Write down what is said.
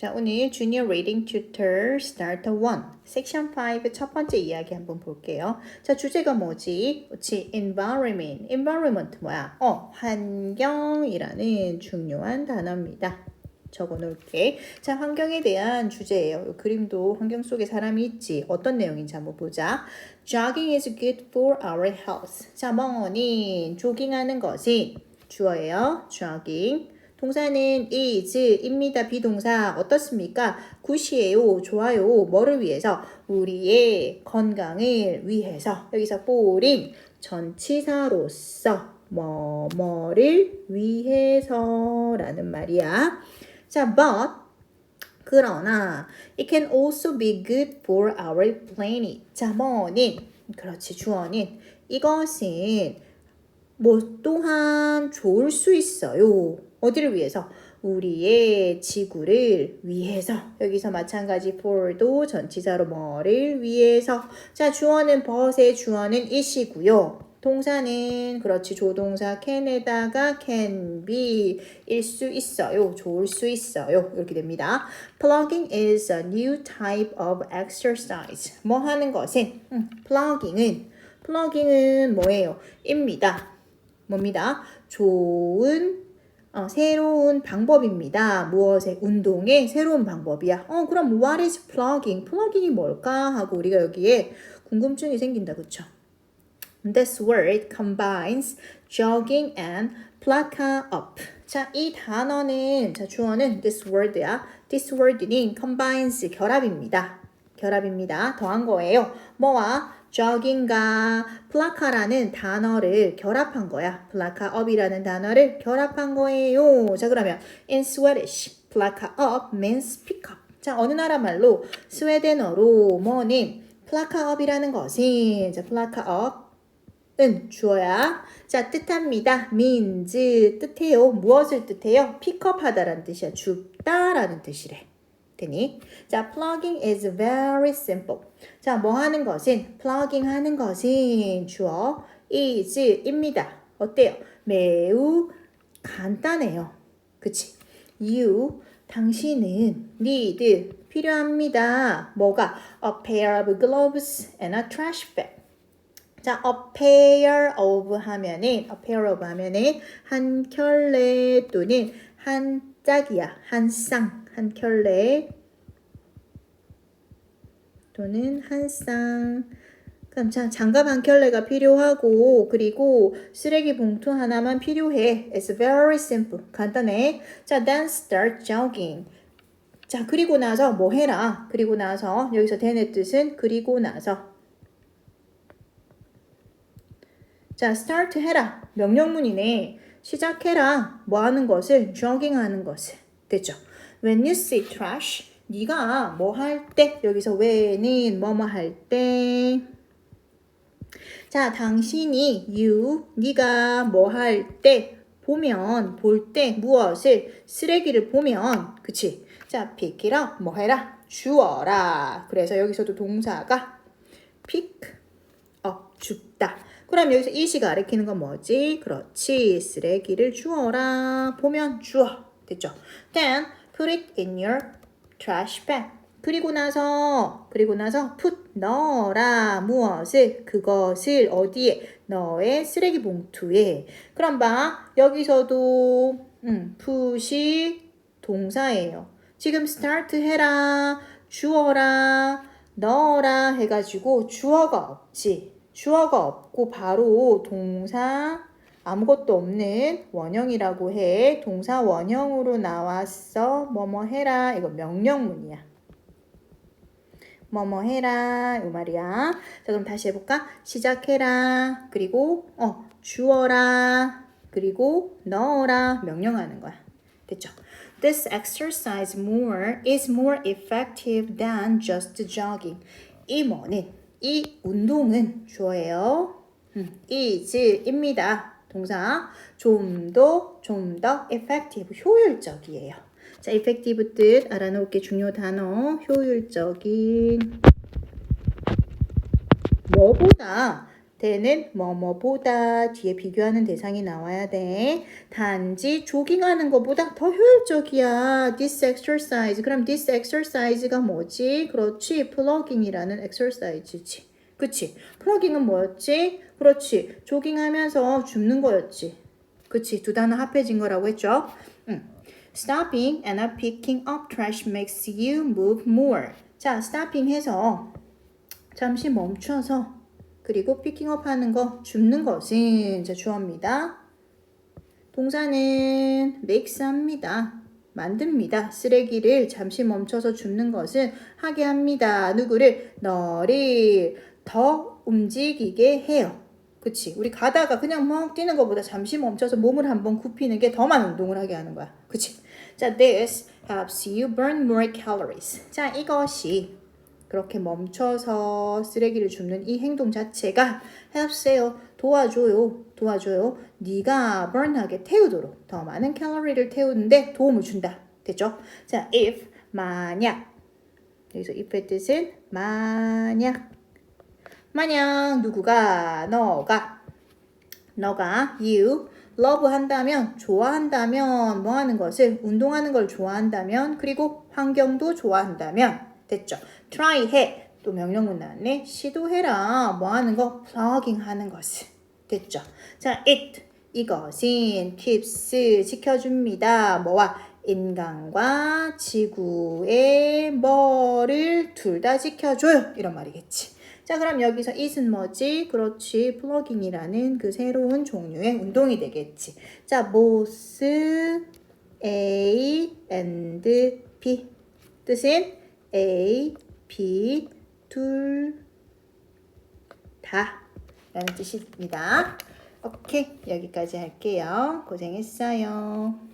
자, 오늘 Junior Reading Tutor Start 1 섹션 5 첫 번째 이야기 한번 볼게요. 자, 주제가 뭐지? 그렇지, environment. environment 뭐야? 어, 환경이라는 중요한 단어입니다. 적어 놓을게. 자, 환경에 대한 주제예요. 이 그림도 환경 속에 사람이 있지. 어떤 내용인지 한번 보자. Jogging is good for our health. 자, 멍어니 조깅하는 것이 주어예요. jogging. 동사는 is입니다. 비동사 어떻습니까? 굿이에요. 좋아요. 뭐를 위해서? 우리의 건강을 위해서. 여기서 for인 전치사로서 뭐 뭐를 위해서라는 말이야. 자, but 그러나 it can also be good for our planet. 자, 뭐는 그렇지 주어는 이것은 뭐 또한 좋을 수 있어요. 어디를 위해서? 우리의 지구를 위해서. 여기서 마찬가지 for도 전치사로 뭐를 위해서. 자, 주어는 벗의 주어는 it이고요. 동사는 그렇지 조동사 can에다가 can be 일 수 있어요. 좋을 수 있어요. 이렇게 됩니다. Plugging is a new type of exercise. 뭐 하는 것은 음, plugging은 plugging은 뭐예요? 입니다. 뭡니다. 좋은 어, 새로운 방법입니다. 무엇의 운동의 새로운 방법이야. 어, 그럼 what is plugging? plugging이 뭘까 하고 우리가 여기에 궁금증이 생긴다. 그쵸? This word combines jogging and placa up. 자, 이 단어는 자, 주어는 this word야. this word는 combines 결합입니다. 결합입니다. 더한 거예요. 뭐와 jogging과 placa라는 단어를 결합한 거야. up이라는 단어를 결합한 거예요. 자, 그러면 in Swedish, up means pick up. 자, 어느 나라 말로 스웨덴어로 placa up이라는 것이 자, up 은 주어야. 자, 뜻합니다. means 뜻해요. 무엇을 뜻해요? 픽업하다라는 뜻이야. 줍다라는 뜻이래. 되니? 자, plugging is very simple. 자, 뭐 하는 것은? plugging 하는 것은 주어 is입니다. 어때요? 매우 간단해요. 그치? you, 당신은 need, 필요합니다. 뭐가? a pair of gloves and a trash bag. 자, a pair of 하면은 a pair of 하면은 한 켤레 또는 한 짝이야. 한 쌍, 한 켤레 또는 한 쌍. 그럼 자, 장갑 한 켤레가 필요하고 그리고 쓰레기 봉투 하나만 필요해. It's very simple. 간단해. 자, then start jogging. 자, 그리고 나서 뭐 해라. 그리고 나서 여기서 then의 뜻은 그리고 나서 자, start 해라. 명령문이네. 시작해라. 뭐 하는 것을? jogging 하는 것을. 됐죠? When you see trash, 네가 뭐 할 때, 여기서 when은 뭐뭐 할 때. 자, 당신이 you, 네가 뭐 할 때, 보면, 볼 때, 무엇을? 쓰레기를 보면, 그치? 자, pick it up, 뭐 해라? 주어라. 그래서 여기서도 동사가 pick up, 줍다. 그럼 여기서 이시 가리키는 건 뭐지? 그렇지. 쓰레기를 주어라. 보면 주어. 됐죠? Then put it in your trash bag. 그리고 나서 그리고 나서 put 넣어라. 무엇을? 그것을 어디에? 너의 쓰레기 봉투에. 그럼 봐. 여기서도 음, put이 동사예요. 지금 start 해라. 주어라. 넣어라 해가지고 주어가 없지. 주어가 없고 바로 동사 아무것도 없는 원형이라고 해. 동사 원형으로 나왔어. 뭐뭐 해라. 이거 명령문이야. 뭐뭐 해라. 이 말이야. 자, 그럼 다시 해볼까? 시작해라. 그리고 어 주어라. 그리고 넣어라. 명령하는 거야. 됐죠? This exercise more is more effective than just jogging. 이 뭐는 이 운동은 주어예요. 음, is입니다. 동사 좀 더 좀 더 effective 효율적이에요. 자, effective 뜻 알아놓을게 중요 단어 효율적인 뭐보다 대는 뭐뭐보다 뒤에 비교하는 대상이 나와야 돼. 단지 조깅하는 것보다 더 효율적이야. This exercise. 그럼 this exercise가 뭐지? 그렇지. 플러깅이라는 exercise지. 그치? 플러깅은 뭐였지? 그렇지. 조깅하면서 줍는 거였지. 그치? 두 단어 합해진 거라고 했죠? 응. Stopping and picking up trash makes you move more. 자, stopping 해서 잠시 멈춰서 그리고 up 하는 거 줍는 것은 자, 주어입니다. 동사는 makes 합니다. 만듭니다. 쓰레기를 잠시 멈춰서 줍는 것은 하게 합니다. 누구를? 너를 더 움직이게 해요. 그치? 우리 가다가 그냥 막 뛰는 것보다 잠시 멈춰서 몸을 한번 굽히는 게 더 많은 운동을 하게 하는 거야. 그치? 자, this helps you burn more calories. 자, 이것이 그렇게 멈춰서 쓰레기를 줍는 이 행동 자체가 helps요. 도와줘요. 도와줘요. 네가 burn하게 태우도록 더 많은 칼로리를 태우는데 도움을 준다. 됐죠? 자, if 만약 여기서 if의 뜻은 만약 만약 누구가 너가 너가 you love 한다면 좋아한다면 뭐 하는 것을 운동하는 걸 좋아한다면 그리고 환경도 좋아한다면 됐죠. try 해. 또 명령문 나왔네. 시도해라. 뭐 하는 거? 플러깅 하는 것을. 됐죠. 자, it 이것은 keeps 지켜줍니다. 뭐와 인간과 지구의 뭐를 둘 다 지켜줘요. 이런 말이겠지. 자, 그럼 여기서 it은 뭐지? 그렇지. 플러깅이라는 그 새로운 종류의 운동이 되겠지. 자, both A and B. 뜻은 A, B 둘 다. 라는 뜻입니다. 오케이. 여기까지 할게요. 고생했어요.